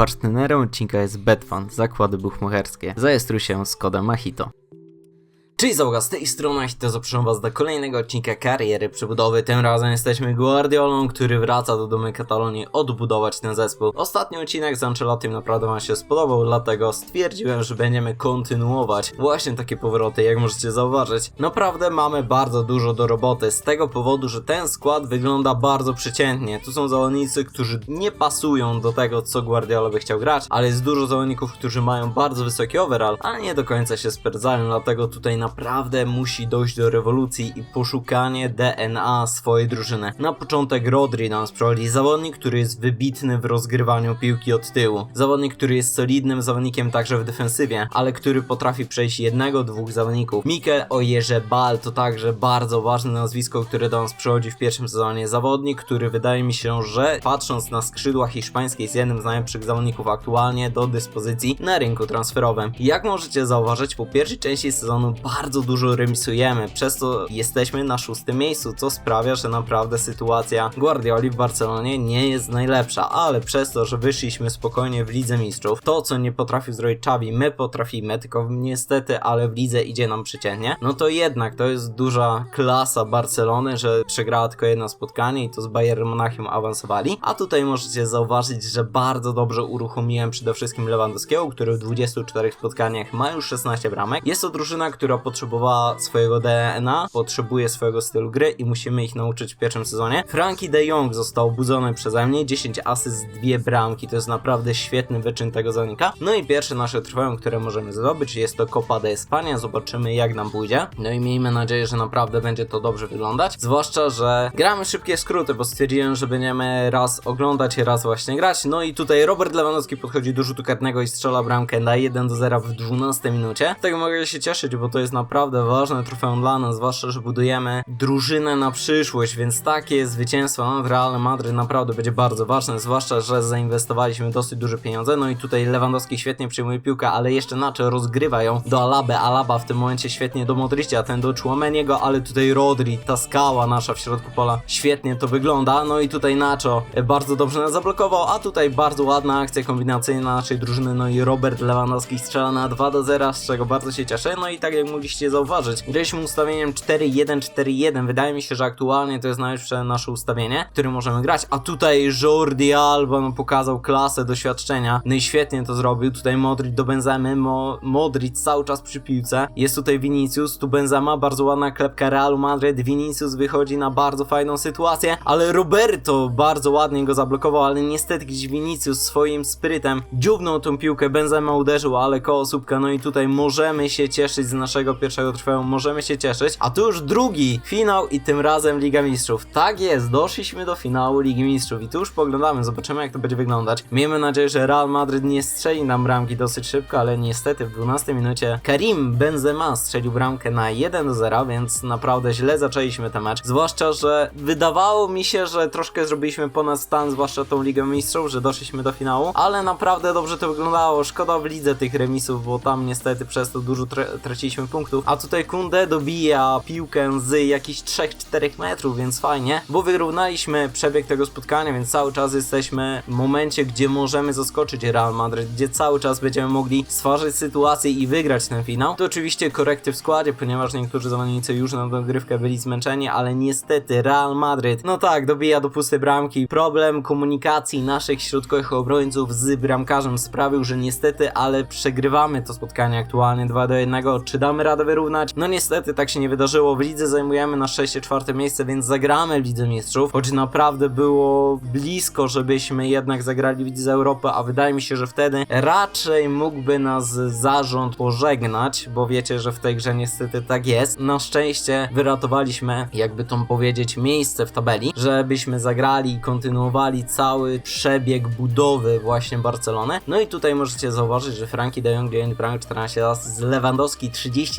Partnerem odcinka jest Betfan, zakłady buchmacherskie. Zajestruj się z kodem Cześć załoga, z tej strony Mahito zapraszam was do kolejnego odcinka kariery przebudowy. Tym razem jesteśmy Guardiolą, który wraca do domu Katalonii odbudować ten zespół. Ostatni odcinek z Ancelottim naprawdę wam się spodobał, dlatego stwierdziłem, że będziemy kontynuować właśnie takie powroty, jak możecie zauważyć. Naprawdę mamy bardzo dużo do roboty, z tego powodu, że ten skład wygląda bardzo przeciętnie. Tu są zawodnicy, którzy nie pasują do tego, co Guardiola by chciał grać, ale jest dużo zawodników, którzy mają bardzo wysoki overall, ale nie do końca się sprawdzają, dlatego tutaj naprawdę musi dojść do rewolucji i poszukanie DNA swojej drużyny. Na początek Rodri nam sprowadzi zawodnik, który jest wybitny w rozgrywaniu piłki od tyłu. Zawodnik, który jest solidnym zawodnikiem także w defensywie, ale który potrafi przejść jednego, dwóch zawodników. Mikel Ojerzebal to także bardzo ważne nazwisko, które do nas przychodzi w pierwszym sezonie. Zawodnik, który wydaje mi się, że patrząc na skrzydła hiszpańskie jest jednym z najlepszych zawodników aktualnie do dyspozycji na rynku transferowym. Jak możecie zauważyć, po pierwszej części sezonu bardzo dużo remisujemy, przez to jesteśmy na szóstym miejscu, co sprawia, że naprawdę sytuacja Guardioli w Barcelonie nie jest najlepsza, ale przez to, że wyszliśmy spokojnie w Lidze Mistrzów, to co nie potrafił zrobić Xavi, my potrafimy, tylko niestety, ale w lidze idzie nam przeciętnie, no to jednak to jest duża klasa Barcelony, że przegrała tylko jedno spotkanie i to z Bayern Monachium awansowali, a tutaj możecie zauważyć, że bardzo dobrze uruchomiłem przede wszystkim Lewandowskiego, który w 24 spotkaniach ma już 16 bramek. Jest to drużyna, która potrzebowała swojego DNA, potrzebuje swojego stylu gry i musimy ich nauczyć w pierwszym sezonie. Frankie de Jong został obudzony przeze mnie, 10 asyst, dwie bramki, to jest naprawdę świetny wyczyn tego zawodnika. No i pierwsze nasze trofeum, które możemy zdobyć jest to Copa de España, zobaczymy jak nam pójdzie. No i miejmy nadzieję, że naprawdę będzie to dobrze wyglądać, zwłaszcza, że gramy szybkie skróty, bo stwierdziłem, że będziemy raz oglądać raz właśnie grać. No i tutaj Robert Lewandowski podchodzi do rzutu karnego i strzela bramkę na 1 do 0 w 12 minucie. Tego mogę się cieszyć, bo to jest naprawdę ważne trofeum dla nas, zwłaszcza, że budujemy drużynę na przyszłość, więc takie zwycięstwo nad Realem Madryt naprawdę będzie bardzo ważne, zwłaszcza, że zainwestowaliśmy dosyć duże pieniądze. No i tutaj Lewandowski świetnie przyjmuje piłkę, ale jeszcze inaczej rozgrywa ją do Alaby. Alaba w tym momencie świetnie do Modricia, ten do Chouameniego, ale tutaj Rodri, ta skała nasza w środku pola, świetnie to wygląda. No i tutaj Nacho bardzo dobrze nas zablokował, a tutaj bardzo ładna akcja kombinacyjna naszej drużyny. No i Robert Lewandowski strzela na 2 do 0, z czego bardzo się cieszę. No i tak jak mogliście zauważyć, graliśmy ustawieniem 4-1-4-1. Wydaje mi się, że aktualnie to jest najlepsze nasze ustawienie, które możemy grać. A tutaj Jordi Alba no, pokazał klasę doświadczenia. No i świetnie to zrobił. Tutaj Modric do Benzemy, Mo Modric cały czas przy piłce. Jest tutaj Vinicius, tu Benzema, bardzo ładna klepka Realu Madryt. Vinicius wychodzi na bardzo fajną sytuację, ale Roberto bardzo ładnie go zablokował, ale niestety gdzieś Vinicius swoim sprytem dziubnął tą piłkę. Benzema uderzył, ale koło słupka. No i tutaj możemy się cieszyć z naszego pierwszego trofeum, możemy się cieszyć. A tu już drugi finał i tym razem Liga Mistrzów. Tak jest, doszliśmy do finału Ligi Mistrzów i tu już poglądamy, zobaczymy jak to będzie wyglądać. Miejmy nadzieję, że Real Madryt nie strzeli nam bramki dosyć szybko, ale niestety w 12 minucie Karim Benzema strzelił bramkę na 1 do 0, więc naprawdę źle zaczęliśmy ten mecz. Zwłaszcza, że wydawało mi się, że troszkę zrobiliśmy ponad stan, zwłaszcza tą Ligę Mistrzów, że doszliśmy do finału, ale naprawdę dobrze to wyglądało. Szkoda w lidze tych remisów, bo tam niestety przez to dużo tra traciliśmy punktów. A tutaj Kunde dobija piłkę z jakichś 3-4 metrów, więc fajnie, bo wyrównaliśmy przebieg tego spotkania, więc cały czas jesteśmy w momencie, gdzie możemy zaskoczyć Real Madrid, gdzie cały czas będziemy mogli stworzyć sytuację i wygrać ten finał. To oczywiście korekty w składzie, ponieważ niektórzy zawodnicy już na dogrywkę byli zmęczeni, ale niestety Real Madrid, no tak, dobija do pustej bramki. Problem komunikacji naszych środkowych obrońców z bramkarzem sprawił, że niestety, ale przegrywamy to spotkanie aktualnie 2 do 1. Czy damy radę wyrównać? No niestety tak się nie wydarzyło. W lidze zajmujemy na szczęście czwarte miejsce, więc zagramy w Lidze Mistrzów, choć naprawdę było blisko, żebyśmy jednak zagrali w Lidze Europy, a wydaje mi się, że wtedy raczej mógłby nas zarząd pożegnać, bo wiecie, że w tej grze niestety tak jest. Na szczęście wyratowaliśmy, jakby to powiedzieć, miejsce w tabeli, żebyśmy zagrali i kontynuowali cały przebieg budowy właśnie Barcelony. No i tutaj możecie zauważyć, że Frankie de Jong 9 bramek 14 lat, Lewandowski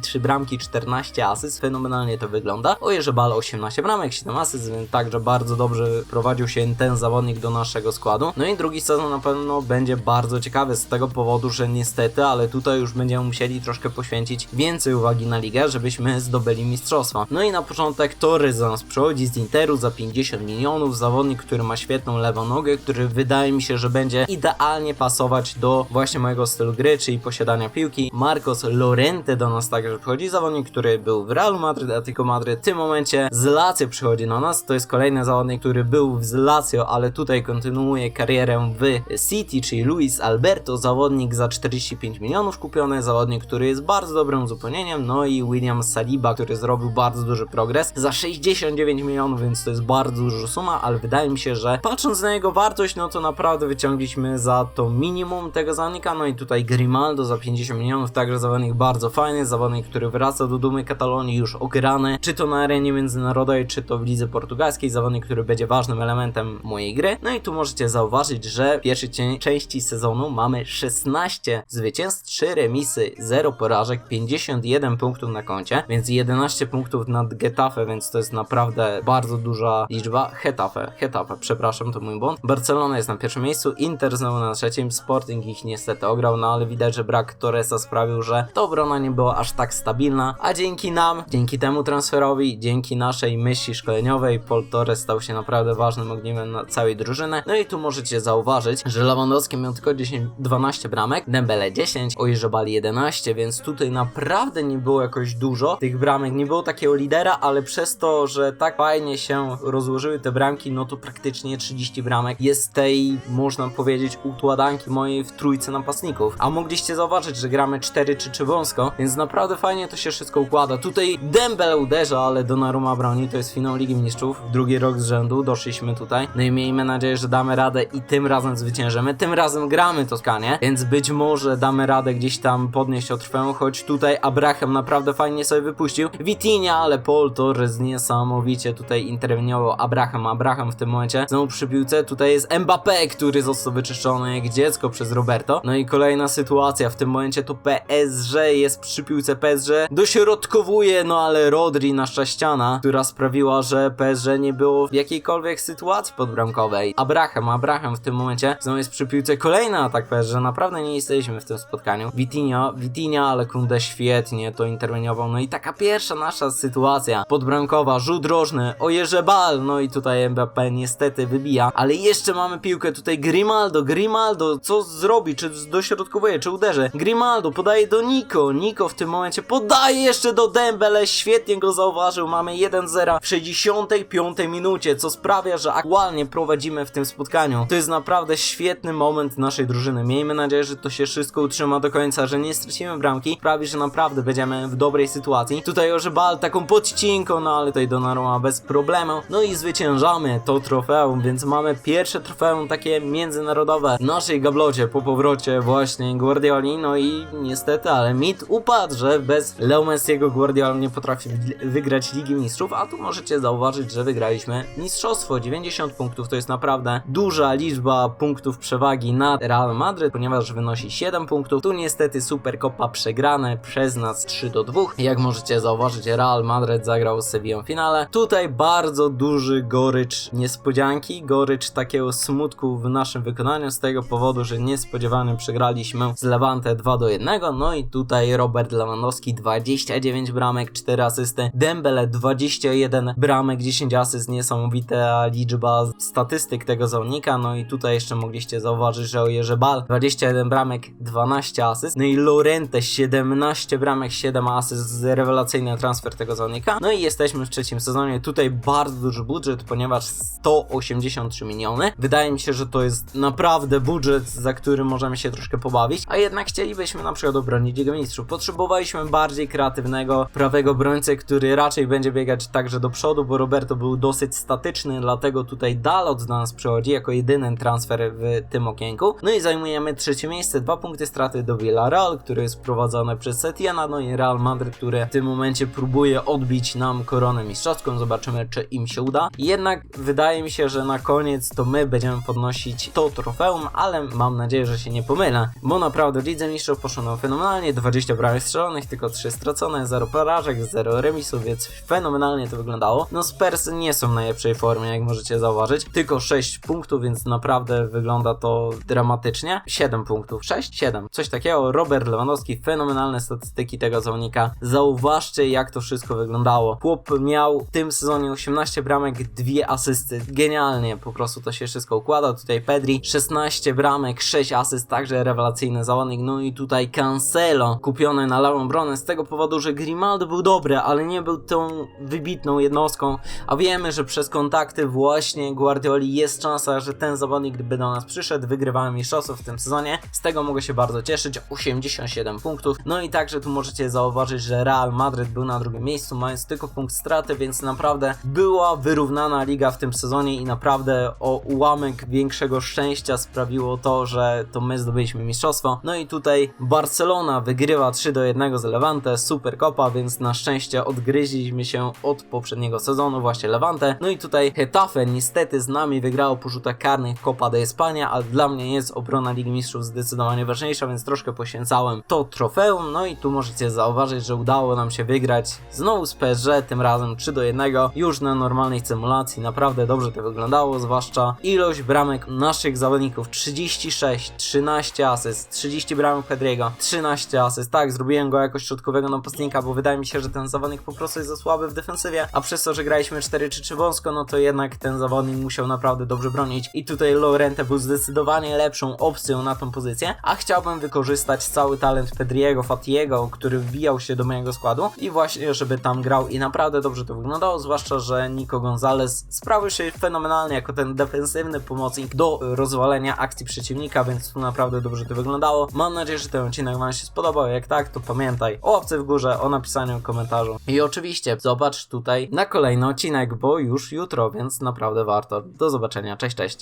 33 bramki, 14 asyst, fenomenalnie to wygląda. Ojerzebal 18 bramek, 7 asyst, więc także bardzo dobrze prowadził się ten zawodnik do naszego składu. No i drugi sezon na pewno będzie bardzo ciekawy z tego powodu, że niestety, ale tutaj już będziemy musieli troszkę poświęcić więcej uwagi na ligę, żebyśmy zdobyli mistrzostwa. No i na początek Torres za nas przychodzi z Interu za 50 milionów, zawodnik, który ma świetną lewą nogę, który wydaje mi się, że będzie idealnie pasować do właśnie mojego stylu gry, czyli posiadania piłki. Marcos Lorente do nas także przychodzi, zawodnik, który był w Realu Madryt, Atletico Madryt. W tym momencie z Lazio przychodzi na nas, to jest kolejny zawodnik, który był z Lazio, ale tutaj kontynuuje karierę w City, czyli Luis Alberto, zawodnik za 45 milionów kupiony, zawodnik, który jest bardzo dobrym uzupełnieniem, no i William Saliba, który zrobił bardzo duży progres za 69 milionów, więc to jest bardzo duża suma, ale wydaje mi się, że patrząc na jego wartość, no to naprawdę wyciągliśmy za to minimum tego zawodnika, no i tutaj Grimaldo za 50 milionów, także zawodnik bardzo fajny, zawodnik, który wraca do dumy Katalonii już ograny, czy to na arenie międzynarodowej, czy to w lidze portugalskiej, zawodnik, który będzie ważnym elementem mojej gry. No i tu możecie zauważyć, że w pierwszej części sezonu mamy 16 zwycięstw, 3 remisy, 0 porażek, 51 punktów na koncie, więc 11 punktów nad Getafe, więc to jest naprawdę bardzo duża liczba. Hetafe, Hetafe, przepraszam, to mój błąd. Barcelona jest na pierwszym miejscu, Inter znowu na trzecim, Sporting ich niestety ograł, no ale widać, że brak Torresa sprawił, że ta obrona nie była aż tak stabilna, a dzięki nam, dzięki temu transferowi, dzięki naszej myśli szkoleniowej, Paul Torres stał się naprawdę ważnym ogniwem na całej drużyny. No i tu możecie zauważyć, że Lewandowski miał tylko 10, 12 bramek, Dembele 10, Ojrzebali 11, więc tutaj naprawdę nie było jakoś dużo tych bramek, nie było takiego lidera, ale przez to, że tak fajnie się rozłożyły te bramki, no to praktycznie 30 bramek jest tej, można powiedzieć, układanki mojej w trójce napastników. A mogliście zauważyć, że gramy 4 czy 3 wąsko, więc naprawdę fajnie to się wszystko układa. Tutaj Dembele uderza, ale Donnarumma broni, to jest finał Ligi Mistrzów, drugi rok z rzędu, doszliśmy tutaj. No i miejmy nadzieję, że damy radę i tym razem zwyciężymy. Tym razem gramy Toskanie, więc być może damy radę gdzieś tam podnieść o trwę, choć tutaj Abraham naprawdę fajnie sobie wypuścił. Vitinha, ale Paul Torres niesamowicie tutaj interweniował Abraham. Abraham w tym momencie znowu przy piłce. Tutaj jest Mbappé, który został wyczyszczony jak dziecko przez Roberto. No i kolejna sytuacja, w tym momencie to PSG jest przy piłce PSG, dośrodkowuje, no ale Rodri, nasza ściana, która sprawiła, że PSG nie było w jakiejkolwiek sytuacji podbramkowej. Abraham, Abraham w tym momencie znowu jest przy piłce. Kolejny atak PSG, naprawdę nie jesteśmy w tym spotkaniu. Vitinha, Vitinha, ale Kunde świetnie to interweniował. No i taka pierwsza nasza sytuacja podbramkowa, rzut rożny, Ojerzebal, no i tutaj Mbappé niestety wybija, ale jeszcze mamy piłkę tutaj Grimaldo, Grimaldo, co zrobi, czy dośrodkowuje, czy uderzy? Grimaldo podaje do Nico, Nico w tym momencie podaje jeszcze do Dembele, świetnie go zauważył, mamy 1-0 w 65 minucie, co sprawia, że aktualnie prowadzimy w tym spotkaniu. To jest naprawdę świetny moment naszej drużyny, miejmy nadzieję, że to się wszystko utrzyma do końca, że nie stracimy bramki, sprawi, że naprawdę będziemy w dobrej sytuacji. Tutaj Orzebal taką podcinką, no ale tutaj Donnarumma bez problemu, no i zwyciężamy to trofeum, więc mamy pierwsze trofeum takie międzynarodowe w naszej gablocie po powrocie właśnie Guardioli, no i niestety, ale mit upadł, że bez Leo Messiego Guardiola nie potrafi wy- wygrać Ligi Mistrzów, a tu możecie zauważyć, że wygraliśmy mistrzostwo, 90 punktów, to jest naprawdę duża liczba punktów przewagi nad Real Madryt, ponieważ wynosi 7 punktów, tu niestety Supercopa przegrane przez nas 3 do 2, jak możecie zauważyć Real Madryt zagrał z Sevillą finale, tutaj bardzo duży gorycz niespodzianki, gorycz takiego smutku w naszym wykonaniu z tego powodu, że niespodziewanie przegraliśmy z Levante 2 do 1, no i tutaj Robert Lewandowski 29 bramek, 4 asysty, Dembele 21 bramek, 10 asyst, niesamowita liczba statystyk tego zawodnika, no i tutaj jeszcze mogliście zauważyć, że Ojerzebal 21 bramek, 12 asyst, no i Lorente 17 bramek, 7 asyst, rewelacyjny transfer tego zawodnika, no i jesteśmy w trzecim sezonie, tutaj bardzo duży budżet, ponieważ 183 miliony, wydaje mi się, że to jest naprawdę budżet, za który możemy się troszkę pobawić, a jednak chcielibyśmy na przykład obronić Ligę Mistrzów, potrzebowaliśmy bardziej kreatywnego prawego obrońcę, który raczej będzie biegać także do przodu, bo Roberto był dosyć statyczny, dlatego tutaj Dalot do nas przychodzi jako jedyny transfer w tym okienku. No i zajmujemy trzecie miejsce, dwa punkty straty do Villarreal, który jest prowadzony przez Setiena, no i Real Madrid, który w tym momencie próbuje odbić nam koronę mistrzowską, zobaczymy czy im się uda. Jednak wydaje mi się, że na koniec to my będziemy podnosić to trofeum, ale mam nadzieję, że się nie pomylę, bo naprawdę Lidze Mistrzów poszło nam fenomenalnie, 20 bramek strzelonych, wygranych, tylko 3 stracone, 0 porażek, 0 remisów, więc fenomenalnie to wyglądało. No Spurs nie są w najlepszej formie, jak możecie zauważyć, tylko 6 punktów, więc naprawdę wygląda to dramatycznie. 7 punktów, 6, 7, coś takiego. Robert Lewandowski, fenomenalne statystyki tego zawodnika. Zauważcie, jak to wszystko wyglądało. Chłop miał w tym sezonie 18 bramek, dwie asysty. Genialnie po prostu to się wszystko układa. Tutaj Pedri 16 bramek, 6 asyst, także rewelacyjny zawodnik. No i tutaj Cancelo kupiony na lewą obronę z tego powodu, że Grimaldo był dobry, ale nie był tą wybitną jednostką. A wiemy, że przez kontakty właśnie Guardioli jest szansa, że ten zawodnik gdyby do nas przyszedł, wygrywałem mistrzostwo w tym sezonie. Z tego mogę się bardzo cieszyć. 87 punktów. No i także tu możecie zauważyć, że Real Madrid był na drugim miejscu, mając tylko punkt straty, więc naprawdę była wyrównana liga w tym sezonie i naprawdę o ułamek większego szczęścia sprawiło to, że to my zdobyliśmy mistrzostwo. No i tutaj Barcelona wygrywa 3 do 1 z Levante, super kopa, więc na szczęście odgryźliśmy się od poprzedniego sezonu, właśnie Levante. No i tutaj Hetafe niestety z nami wygrało po rzutach karnych Copa de España, ale dla mnie jest obrona Ligi Mistrzów zdecydowanie ważniejsza, więc troszkę poświęcałem to trofeum. No i tu możecie zauważyć, że udało nam się wygrać znowu z PSG, tym razem 3 do 1, już na normalnej symulacji. Naprawdę dobrze to wyglądało, zwłaszcza ilość bramek naszych zawodników 36, 13 asyst, 30 bramek Pedriego, 13 asyst. Tak, zrobiłem go jako środkowego napastnika, bo wydaje mi się, że ten zawodnik po prostu jest za słaby w defensywie, a przez to, że graliśmy 4-3-3 wąsko, no to jednak ten zawodnik musiał naprawdę dobrze bronić i tutaj Lorente był zdecydowanie lepszą opcją na tą pozycję, a chciałbym wykorzystać cały talent Pedriego, Fatiego, który wbijał się do mojego składu i właśnie, żeby tam grał i naprawdę dobrze to wyglądało, zwłaszcza, że Nico Gonzalez sprawił się fenomenalnie jako ten defensywny pomocnik do rozwalenia akcji przeciwnika, więc tu naprawdę dobrze to wyglądało. Mam nadzieję, że ten odcinek Wam się spodobał, jak tak, to pamiętaj o łapce w górze, o napisaniu komentarzu i oczywiście zobacz tutaj na kolejny odcinek, bo już jutro, więc naprawdę warto. Do zobaczenia, cześć, cześć.